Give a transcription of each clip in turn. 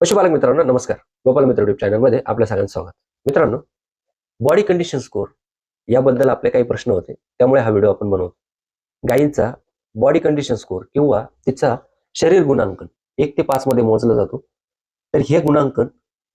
पशुपालक मित्रांनो नमस्कार. गोपाल मित्र युट्यूब चॅनलमध्ये आपल्या सगळ्यांचं स्वागत. मित्रांनो बॉडी कंडिशन स्कोर याबद्दल आपले काही प्रश्न होते. त्यामुळे हा व्हिडिओ आपण बनवतो. गायींचा बॉडी कंडिशन स्कोर किंवा तिचा शरीर गुणांकन एक ते पाच मध्ये मोजला जातो. तर हे गुणांकन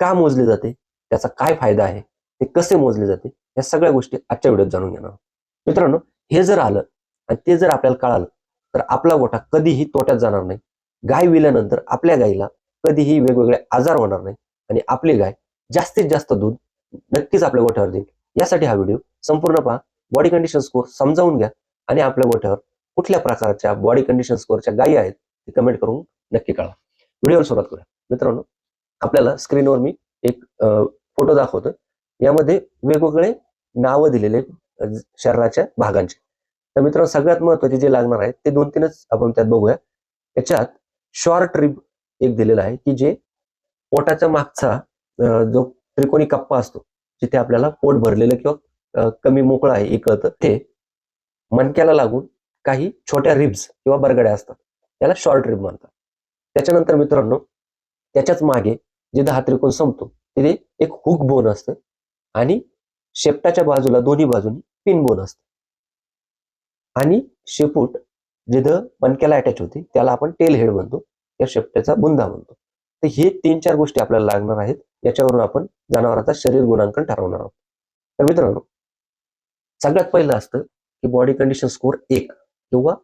का मोजले जाते? त्याचा काय फायदा आहे? ते कसे मोजले जाते? या सगळ्या गोष्टी आजच्या व्हिडिओत जाणून घेणार मित्रांनो हे जर आलं आणि ते जर आपल्याला कळालं तर आपला गोठा कधीही तोट्यात जाणार नाही. गाय विल्यानंतर आपल्या गायीला कधीही वेगवेगळे आजार होणार नाही. आणि आपली गाय जास्तीत जास्त दूध नक्कीच आपल्या गोठ्यावर देईल. यासाठी हा व्हिडिओ संपूर्ण पहा. बॉडी कंडिशन स्कोर समजावून घ्या. आणि आपल्या गोठ्यावर कुठल्या प्रकारच्या बॉडी कंडिशन स्कोरच्या गायी आहेत ते कमेंट करून नक्की कळा व्हिडिओला सुरुवात करूया. मित्रांनो आपल्याला स्क्रीनवर मी एक फोटो दाखवतो यामध्ये वेगवेगळे नावं दिलेले शरीराच्या भागांचे. तर मित्रांनो सगळ्यात महत्त्वाचे जे लागणार आहेत ते दोन तीनच आपण त्यात बघूया. याच्यात शॉर्ट रिब एक दिलेला आहे की जे पोटाच्या मागचा जो त्रिकोणी कप्पा असतो जिथे आपल्याला पोट भरलेलं किंवा कमी मोकळं आहे एक कळतं ते मणक्याला लागून काही छोट्या रिब्स किंवा बरगड्या असतात त्याला शॉर्ट रिब म्हणतात. त्याच्यानंतर मित्रांनो त्याच्याच मागे जे दहा त्रिकोण संपतो तिथे एक हुक बोन असतं आणि शेपटाच्या बाजूला दोन्ही बाजूनी पिन बोन असतं. आणि शेपूट जिथं मणक्याला अटॅच होते त्याला आपण टेल हेड म्हणतो. या शेपट्याचा बुंदा म्हणतो. तर हे तीन चार गोष्टी आपल्याला लागणार आहेत. याच्यावरून आपण जनावरांचा शरीर गुणांकन ठरवणार आहोत. तर मित्रांनो सगळ्यात पहिलं असतं की बॉडी कंडिशन स्कोर एक किंवा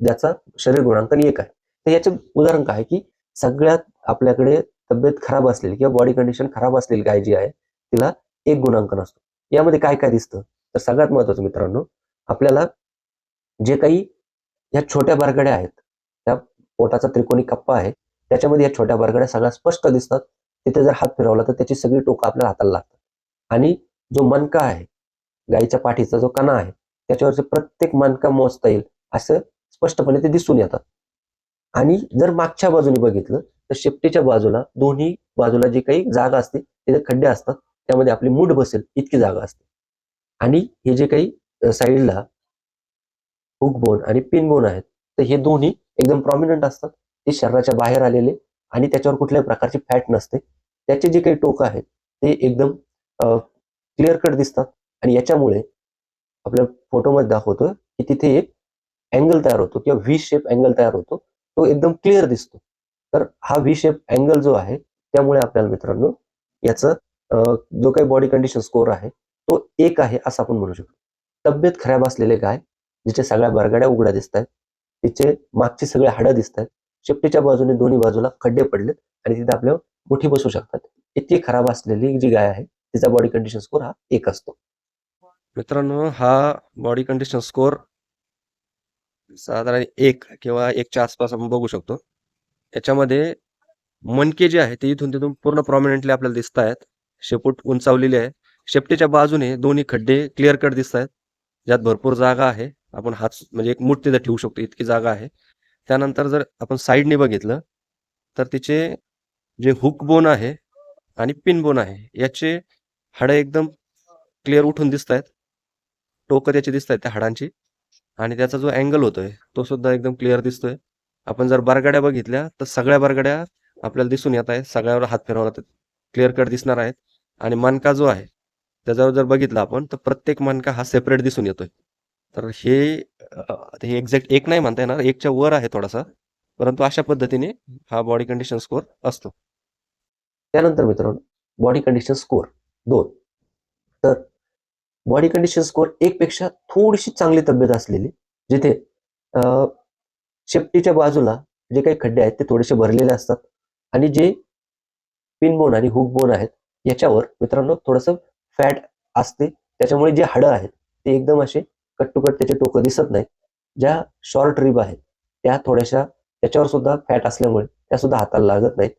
ज्याचा शरीर गुणांकन एक आहे. तर याचे उदाहरण काय की सगळ्यात आपल्याकडे तब्येत खराब असलेली किंवा बॉडी कंडिशन खराब असलेली गाय जी आहे तिला एक गुणांकन असतो. यामध्ये काय काय दिसतं? तर सगळ्यात महत्वाचं मित्रांनो आपल्याला जे काही ह्या छोट्या बरगड्या आहेत पोटाचा त्रिकोणी कप्पा आहे. त्याच्यामध्ये या छोट्या बरगड्या सगळ्या स्पष्ट दिसतात. तिथे जर हात फिरवला तर त्याची सगळी टोकं आपल्याला हाताला लागतात. आणि जो मनका आहे गाईच्या पाठीचा जो कणा आहे त्याच्यावरचे प्रत्येक मनका मोजता येईल असं स्पष्टपणे ते दिसून येतात. आणि जर मागच्या बाजूने बघितलं तर शेपटीच्या बाजूला दोन्ही बाजूला जी काही जागा असते तिथे खड्डे असतात त्यामध्ये आपली मूठ बसेल इतकी जागा असते. आणि हे जे काही साईडला हुक बोन आणि पिन बोन आहेत तर हे दोन्ही एकदम प्रॉमिनंट असतात. ते शरीराच्या बाहेर आलेले आणि त्याच्यावर कुठल्याही प्रकारची फॅट नसते. त्याचे जे काही टोक आहेत ते एकदम क्लिअर कट दिसतात. आणि याच्यामुळे आपल्या फोटोमध्ये दाखवतो की तिथे एक अँगल तयार होतो किंवा व्ही शेप अँगल तयार होतो. तो एकदम क्लिअर दिसतो. तर हा व्ही शेप अँगल जो आहे त्यामुळे आपल्याला मित्रांनो याचं जो काही बॉडी कंडिशन स्कोर आहे तो एक आहे असं आपण म्हणू शकतो. तब्येत खराब असलेले गाय जिथे सगळ्या बरगाड्या उघड्या दिसत आहेत तिचे मागची सगळे हाडं दिसत आहेत शेपटीच्या बाजूने दोन्ही बाजूला खड्डे पडलेत आणि तिथे आपल्या मुठी बसू शकतात. इतकी खराब असलेली जी गाय आहे तिचा बॉडी कंडिशन स्कोर हा एक असतो. मित्रांनो हा बॉडी कंडिशन स्कोर साधारण एक किंवा एकच्या आसपास आपण बघू शकतो. याच्यामध्ये मणके जे आहे ते इथून तिथून पूर्ण प्रॉमिनंटली आपल्याला दिसत आहेत शेपूट उंचावलेली आहे. शेपटीच्या बाजूने दोन्ही खड्डे क्लिअर कट दिसत आहेत ज्यात भरपूर जागा आहे. आपण हात म्हणजे एक मूठ तिथं ठेवू शकतो इतकी जागा आहे. त्यानंतर जर आपण साईडने बघितलं तर तिचे जे हुक बोन आहे आणि पिन बोन आहे याचे हाडं एकदम क्लिअर उठून दिसत आहेत टोकं त्याची दिसत आहेत त्या हाडांची. आणि त्याचा जो अँगल होतोय तो सुद्धा एकदम क्लिअर दिसतोय. आपण जर बारगाड्या बघितल्या तर सगळ्या बारगाड्या आपल्याला दिसून येत आहेत. सगळ्यावर हात फिरवला क्लिअर कट दिसणार आहेत. आणि मनका जो आहे त्याच्यावर जर बघितलं आपण तर प्रत्येक मनका हा सेपरेट दिसून येतोय. तर हे हे एक्झॅक्ट एक नाही म्हणता येणार एकच्या वर आहे थोडासा. परंतु अशा पद्धतीने हा बॉडी कंडिशन स्कोर असतो. त्यानंतर मित्रांनो बॉडी कंडिशन स्कोर दोन. तर बॉडी कंडिशन स्कोर एक पेक्षा थोडीशी चांगली तब्येत असलेली जिथे शेपटीच्या बाजूला जे काही खड्डे आहेत ते थोडेसे भरलेले असतात. आणि जे पिन बोन आणि हुक बोन आहेत याच्यावर मित्रांनो थोडंसं फॅट असते. त्याच्यामुळे जे हाडं आहेत ते एकदम असे कट टू कट त्याचे टोकं दिसत नाहीत. ज्या शॉर्ट रिब आहेत त्या थोड्याशा त्याच्यावर सुद्धा फॅट असल्यामुळे त्या सुद्धा हाताला लागत नाहीत.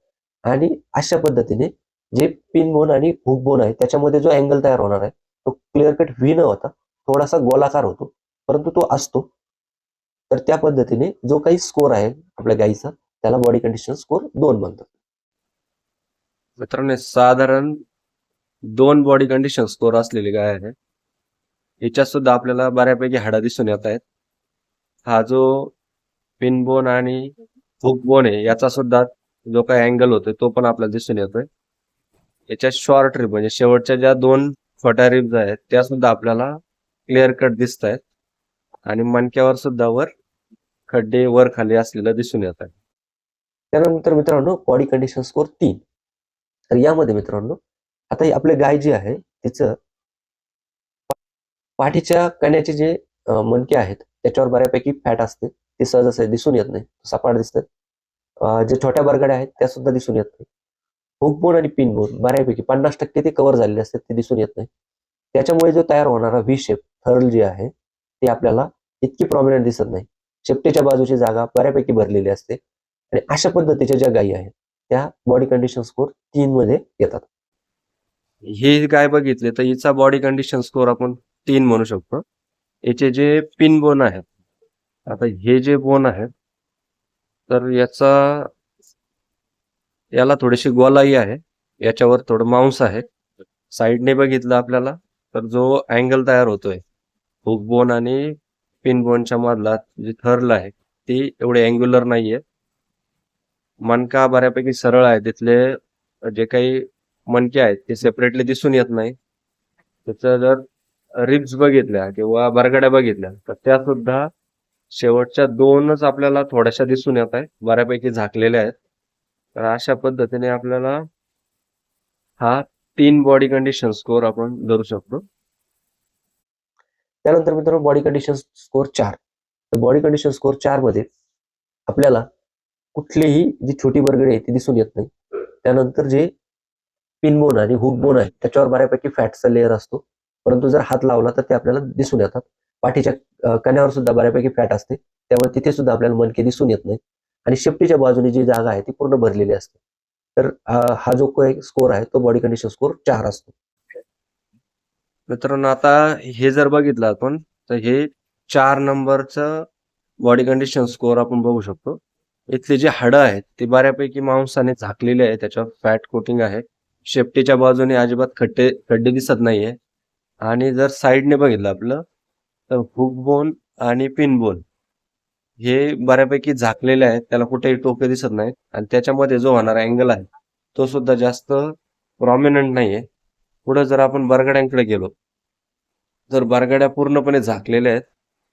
आणि अशा पद्धतीने जे पिन बोन आणि हुक बोन आहे त्याच्यामध्ये जो अँगल तयार होणार आहे तो क्लिअर कट व्ही न होता थोडासा गोलाकार होतो परंतु तो असतो. तर त्या पद्धतीने जो काही स्कोर आहे आपल्या गाईचा त्याला बॉडी कंडिशन स्कोर दोन म्हणतात. मित्रांनो साधारण दोन बॉडी कंडिशन स्कोर असलेली गाय आहे. याच्यात सुद्धा आपल्याला बऱ्यापैकी हाडा दिसून येत आहेत. हा जो पिनबोन आणि हुक बोन आहे याचा सुद्धा जो काही अँगल होतोय तो पण आपल्याला दिसून येतोय. याच्या शॉर्ट रिब म्हणजे शेवटच्या ज्या दोन छोट्या रिब्स आहेत त्या सुद्धा आपल्याला क्लिअर कट दिसत आहेत. आणि मणक्यावर सुद्धा वर खड्डे वर खाली असलेलं दिसून येत आहे. त्यानंतर मित्रांनो बॉडी कंडिशन स्कोर तीन. तर यामध्ये मित्रांनो आता आपले गाय जी आहे तिचं पाठीच्या कण्याचे जे मणके आहेत त्याच्यावर बऱ्यापैकी फॅट असते. ते सहज असे दिसून येत नाही. सपाट दिसतात जे छोट्या बरगड्या आहेत त्या सुद्धा दिसून येत नाही. हुकबोन आणि पिनबोन बऱ्यापैकी पन्नास टक्के ते कव्हर झालेले असतात ते दिसून येत नाही. त्याच्यामुळे जो तयार होणारा व्ही शेप थर्ल जे आहे ते आपल्याला इतकी प्रॉमिनंट दिसत नाही. शेपटीच्या बाजूची जागा बऱ्यापैकी भरलेली असते. आणि अशा पद्धतीच्या ज्या गायी आहेत त्या बॉडी कंडिशन स्कोर तीन मध्ये येतात. ही गाय बघितली तर हिचा बॉडी कंडिशन स्कोर आपण तीन म्हणू शकतो. याचे जे पिन बोन आहेत आता हे जे बोन आहेत तर याचा याला थोडीशी गोलाई आहे याच्यावर थोडं मांस आहे. साईडने बघितलं आपल्याला तर जो अँगल तयार होतोय हुक बोन आणि पिन बोनच्या मधला जे थर्ल आहे ती एवढे अँग्युलर नाहीये. मणका बऱ्यापैकी सरळ आहे तिथले जे काही मणके आहेत ते सेपरेटली दिसून येत नाही. त्याचं जर रिब्स बघितल्या किंवा बरगड्या बघितल्या तर त्या सुद्धा शेवटच्या दोनच आपल्याला थोड्याशा दिसून येत आहे बऱ्यापैकी झाकलेल्या आहेत. तर अशा पद्धतीने आपल्याला हा तीन बॉडी कंडिशन स्कोर आपण धरू शकतो. त्यानंतर मित्रांनो बॉडी कंडिशन स्कोर चार. तर बॉडी कंडिशन स्कोर चारमध्ये आपल्याला कुठलीही जी छोटी बरगडी आहे ती दिसून येत नाही. त्यानंतर जे पिनबोन आणि हुकबोन आहे त्याच्यावर बऱ्यापैकी फॅटचा लेअर असतो. परंतु जर हात लावला तर ते आपल्याला दिसून येतात. पाठीच्या कण्यावर सुद्धा बऱ्यापैकी फॅट असते. त्यामुळे तिथे सुद्धा आपल्याला मनके दिसून येत नाही. आणि शेपटीच्या बाजूने जी जागा आहे ती पूर्ण भरलेली असते. तर हा जो स्कोर आहे तो बॉडी कंडिशन स्कोर चार असतो. मित्रांनो आता हे जर बघितलं आपण तर हे चार नंबरचं बॉडी कंडिशन स्कोर आपण बघू शकतो. इथली जी हाडं आहेत ती बऱ्यापैकी मांसाने झाकलेली आहे. त्याच्यावर फॅट कोटिंग आहे. शेपटीच्या बाजूने अजिबात खड्डे खड्डे दिसत नाहीये. आणि जर साईडने बघितलं आपलं तर हुक बोन आणि पिन बोन हे बऱ्यापैकी झाकलेले आहेत. त्याला कुठेही टोके दिसत नाहीत. आणि त्याच्यामध्ये जो होणारा अँगल आहे तो सुद्धा जास्त प्रॉमिनंट नाहीये. पुढे जर आपण बरगड्यांकडे गेलो तर बरगड्या पूर्णपणे झाकलेल्या आहेत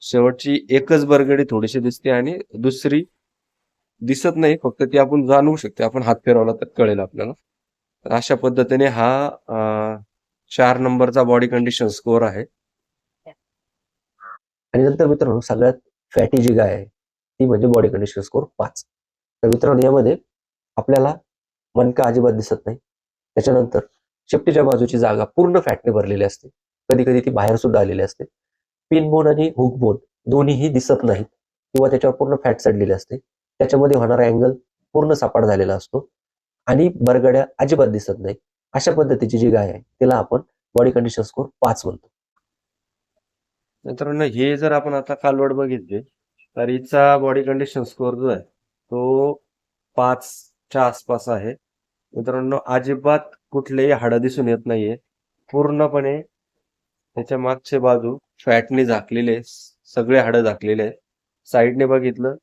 शेवटची एकच बरगडी थोडीशी दिसते आणि दुसरी दिसत नाही. फक्त ती आपण जाणवू शकते. आपण हात फिरवला तर कळेल आपल्याला. अशा पद्धतीने हा चार नंबरचा बॉडी कंडिशन स्कोर आहे. आणि नंतर मित्रांनो सगळ्यात फॅटी जी गाय आहे ती म्हणजे बॉडी कंडिशन स्कोर पाच. तर मित्रांनो यामध्ये आपल्याला मनका अजिबात दिसत नाही. त्याच्यानंतर शेपटीच्या बाजूची जागा पूर्ण फॅटने भरलेली असते. कधी कधी ती बाहेर सुद्धा आलेली असते. पिन बोन आणि हुक बोन दोन्हीही दिसत नाहीत. किंवा त्याच्यावर पूर्ण फॅट चढलेली असते. त्याच्यामध्ये होणारा अँगल पूर्ण सपाट झालेला असतो. आणि बरगड्या अजिबात दिसत नाही अशा पद्धतीची जी गाय आहे तिला आपण बॉडी कंडिशन स्कोर पाच म्हणतो. मित्रांनो हे जर आपण आता कालवड बघितली तर हिचा बॉडी कंडिशन स्कोर जो आहे तो पाचच्या आसपास आहे. मित्रांनो अजिबात कुठलेही हाडं दिसून येत नाहीये. पूर्णपणे त्याच्या मागचे बाजू फॅटने झाकलेले सगळे हाडं झाकलेले आहेत. साईडने बघितलं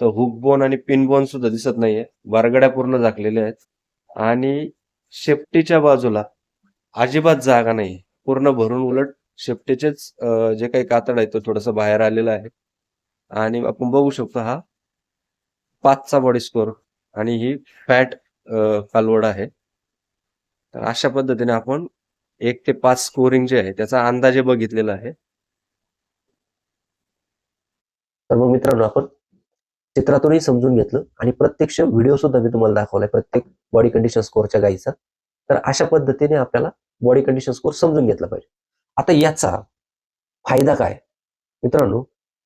तर हुक बोन आणि पिन बोन सुद्धा दिसत नाहीये. बरगड्या पूर्ण झाकलेल्या आहेत. आणि शेपटीच्या बाजूला अजिबात जागा नाही. पूर्ण भरून उलट शेपटीचेच जे काही कातड आहे तो थोडस बाहेर आलेला आहे. आणि आपण बघू शकतो हा पाचचा बॉडी स्कोर आणि ही फॅट कालवड आहे. तर अशा पद्धतीने आपण एक ते पाच स्कोरिंग जे आहे त्याचा अंदाजे बघितलेला आहे. तर मग मित्रांनो आपण चित्रातूनही समजून घेतलं आणि प्रत्यक्ष व्हिडिओ सुद्धा मी तुम्हाला दाखवलाय प्रत्येक बॉडी कंडिशन स्कोअरच्या गाईचा. तर अशा पद्धतीने आपल्याला बॉडी कंडिशन स्कोअर समजून घेतला पाहिजे. आता याचा फायदा काय? मित्रांनो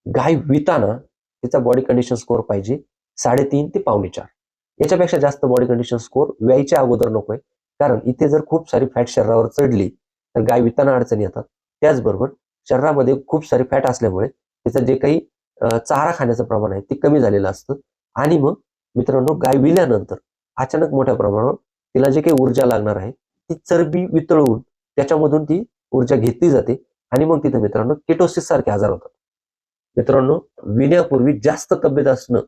गाय विताना तिचा बॉडी कंडिशन स्कोअर पाहिजे साडेतीन ते पावणे चार. याच्यापेक्षा जास्त बॉडी कंडिशन स्कोअर व्यायच्या अगोदर नकोय. कारण इथे जर खूप सारी फॅट शरीरावर चढली तर गाय विताना अडचणी येतात. त्याचबरोबर शरीरामध्ये खूप सारी फॅट असल्यामुळे तिचं जे काही चारा खाण्याचं प्रमाण आहे ते कमी झालेलं असतं. आणि मग मित्रांनो गाय विल्यानंतर अचानक मोठ्या प्रमाणावर तिला जे काही ऊर्जा लागणार आहे ती चरबी वितळवून त्याच्यामधून ती ऊर्जा घेतली जाते आणि मग तिथं मित्रांनो केटोसिस सारखे आजार होतात. मित्रांनो विण्यापूर्वी जास्त तब्येत असणं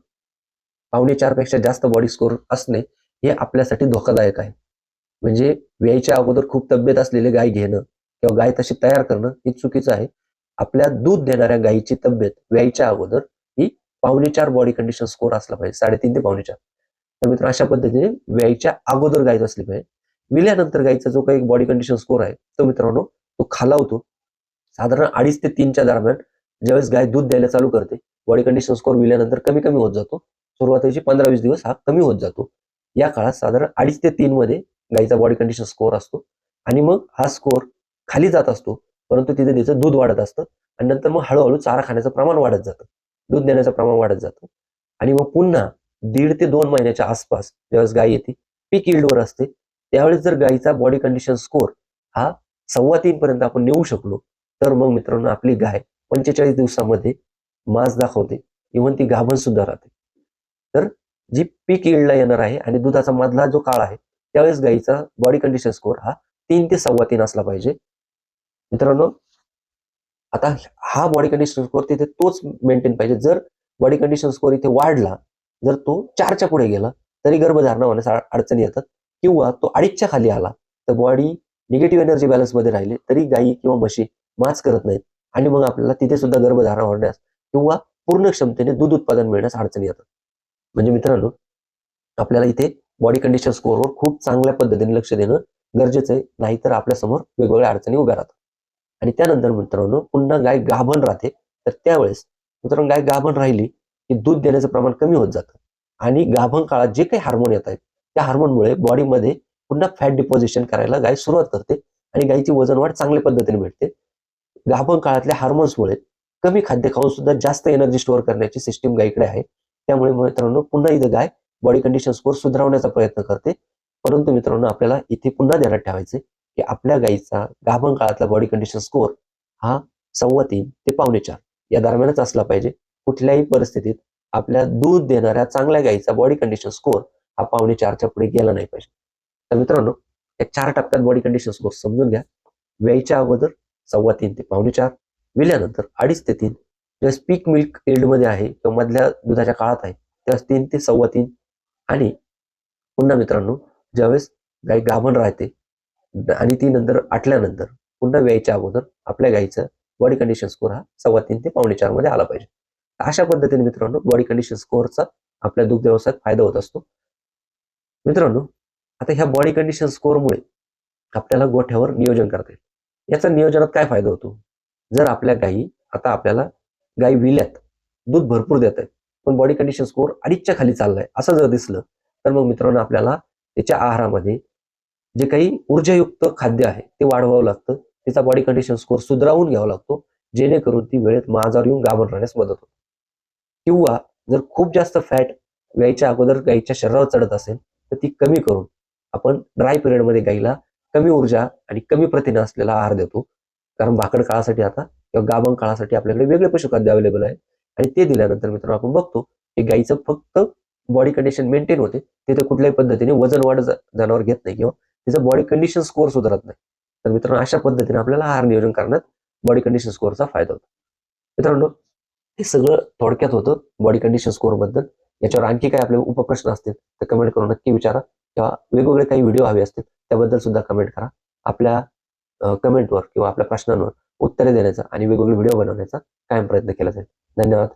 पावणे चारपेक्षा जास्त बॉडी स्कोर असणे हे आपल्यासाठी धोकादायक आहे. म्हणजे व्यायच्या अगोदर खूप तब्येत असलेले गाय घेणं किंवा गाय तशी तयार करणं हे चुकीचं आहे. आपल्या दूध देणाऱ्या गायीची तब्येत व्यायच्या अगोदर ही पावणे चार बॉडी कंडिशन स्कोर असला पाहिजे साडेतीन ते पावणे चार. तर मित्र अशा पद्धतीने व्यायच्या अगोदर गायच असली पाहिजे. विल्यानंतर गायीचा जो काही बॉडी कंडिशन स्कोर आहे तो मित्रांनो तो खालावतो. साधारण अडीच ते तीनच्या दरम्यान ज्यावेळेस गाय दूध द्यायला चालू करते बॉडी कंडिशन स्कोर विल्यानंतर कमी कमी होत जातो. सुरुवातीचे पंधरा वीस दिवस हा कमी होत जातो. या काळात साधारण अडीच ते तीन मध्ये गायीचा बॉडी कंडिशन स्कोर असतो. आणि मग हा स्कोर खाली जात असतो. परंतु तिथे तिचं दूध वाढत असतं आणि नंतर मग हळूहळू चारा खाण्याचं प्रमाण वाढत जातं. दूध देण्याचं प्रमाण वाढत जातं. आणि मग पुन्हा दीड ते दोन महिन्याच्या आसपास ज्यावेळेस गाय येते पीक वर असते त्यावेळेस जर गायीचा बॉडी कंडिशन स्कोर हा सव्वा तीन पर्यंत आपण नेऊ शकलो तर मग मित्रांनो आपली गाय पंचेचाळीस दिवसामध्ये मांस दाखवते. इव्हन ती गाभण सुद्धा राहते. तर जी पीक इल्डला येणार आहे आणि दुधाचा मधला जो काळ आहे त्यावेळेस गायीचा बॉडी कंडिशन स्कोर हा तीन ते सव्वा तीन असला पाहिजे. मित्रांनो आता हा बॉडी कंडिशन स्कोर तिथे तोच मेंटेन पाहिजे. जर बॉडी कंडिशन स्कोर इथे वाढला जर तो चारच्या पुढे गेला तरी गर्भधारणा होण्यास अडचणी येतात. किंवा तो अडीचच्या खाली आला तर बॉडी निगेटिव्ह एनर्जी बॅलन्समध्ये राहिले तरी गायी किंवा म्हशी माच करत नाहीत. आणि मग आपल्याला तिथे सुद्धा गर्भधारणा होण्यास किंवा पूर्ण क्षमतेने दूध उत्पादन मिळण्यास अडचणी येतात. म्हणजे मित्रांनो आपल्याला इथे बॉडी कंडिशन स्कोरवर खूप चांगल्या पद्धतीने लक्ष देणं गरजेचं आहे. नाहीतर आपल्यासमोर वेगवेगळ्या अडचणी उभ्या राहतात. आणि त्यानंतर मित्रांनो पुन्हा गाय गाभण राहते. तर त्यावेळेस मित्रांनो गाय गाभण राहिली की दूध देण्याचं प्रमाण कमी होत जातं. आणि गाभण काळात जे काही हार्मोन येत आहेत त्या हार्मोनमुळे बॉडीमध्ये पुन्हा फॅट डिपॉझिशन करायला गाय सुरुवात करते आणि गायीची वजन वाढ चांगल्या पद्धतीने भेटते. गाभण काळातल्या हार्मोन्समुळे कमी खाद्य खाऊन सुद्धा जास्त एनर्जी स्टोअर करण्याची सिस्टीम गायकडे आहे. त्यामुळे मित्रांनो पुन्हा इथं गाय बॉडी कंडिशन स्कोर सुधारवण्याचा प्रयत्न करते. परंतु मित्रांनो आपल्याला इथे पुन्हा ध्यानात ठेवायचे की आपल्या गायीचा गाभण काळातला बॉडी कंडिशन स्कोअर हा सव्वा तीन ते पावणे चार या दरम्यानच असला पाहिजे. कुठल्याही परिस्थितीत आपल्या दूध देणाऱ्या चांगल्या गायीचा बॉडी कंडिशन स्कोअर हा पावणे चारच्या पुढे गेला नाही पाहिजे. तर मित्रांनो या चार टप्प्यात बॉडी कंडिशन स्कोअर समजून घ्या. व्यायच्या अगोदर सव्वा तीन ते पावणे चार विल्यानंतर अडीच ते तीन. ज्यावेळेस पीक मिल्कमध्ये आहे किंवा मधल्या दुधाच्या काळात आहे त्यावेळेस तीन ते सव्वा तीन. आणि पुन्हा मित्रांनो ज्यावेळेस गाय गाभण राहते आणि ती नंतर आटल्यानंतर पुन्हा व्यायच्या अगोदर आपल्या गायीचं बॉडी कंडिशन स्कोर हा सव्वा तीन ते पावणे चारमध्ये आला पाहिजे. अशा पद्धतीने मित्रांनो बॉडी कंडिशन स्कोअरचा आपल्या दुग्ध व्यवसायात फायदा होत असतो. मित्रांनो आता ह्या बॉडी कंडिशन स्कोअरमुळे आपल्याला गोठ्यावर नियोजन करता येईल. याचा नियोजनात काय फायदा होतो? जर आपल्या गायी आता आपल्याला गायी विल्यात दूध भरपूर देत आहेत पण बॉडी कंडिशन स्कोअर अडीचच्या खाली चाललाय असं जर दिसलं तर मग मित्रांनो आपल्याला त्याच्या आहारामध्ये जे काही ऊर्जायुक्त खाद्य आहे ते वाढवावं लागतं. तिचा बॉडी कंडिशन स्कोर सुधरावून घ्यावा लागतो जेणेकरून ती वेळेत माजार येऊन गाभण राहण्यास मदत होते. किंवा जर खूप जास्त फॅट गायीच्या अगोदर गायीच्या शरीरावर चढत असेल तर ती कमी करून आपण ड्राय पिरियडमध्ये गायीला कमी ऊर्जा आणि कमी प्रथिने असलेला आहार देतो. कारण भाकड काळासाठी आता किंवा गाभण काळासाठी आपल्याकडे वेगळे पशुखाद्य अवेलेबल आहे. आणि ते दिल्यानंतर मित्रांनो आपण बघतो की गायीचं फक्त बॉडी कंडिशन मेंटेन होते. तिथे कुठल्याही पद्धतीने वजन वाढ जनावर घेत नाही किंवा तिचं बॉडी कंडिशन स्कोअर सुधारत नाही. तर मित्रांनो अशा पद्धतीने आपल्याला आहार नियोजन करण्यात बॉडी कंडिशन स्कोअरचा फायदा होतो. मित्रांनो हे सगळं थोडक्यात होतं बॉडी कंडिशन स्कोअरबद्दल. याच्यावर आणखी काही आपले उपप्रश्न असतील तर कमेंट करून नक्की विचारा. किंवा वेगवेगळे काही व्हिडिओ हवे असतील त्याबद्दल सुद्धा कमेंट करा. आपल्या कमेंटवर किंवा आपल्या प्रश्नांवर उत्तरे देण्याचा आणि वेगवेगळे व्हिडिओ बनवण्याचा कायम प्रयत्न केला जाईल. धन्यवाद.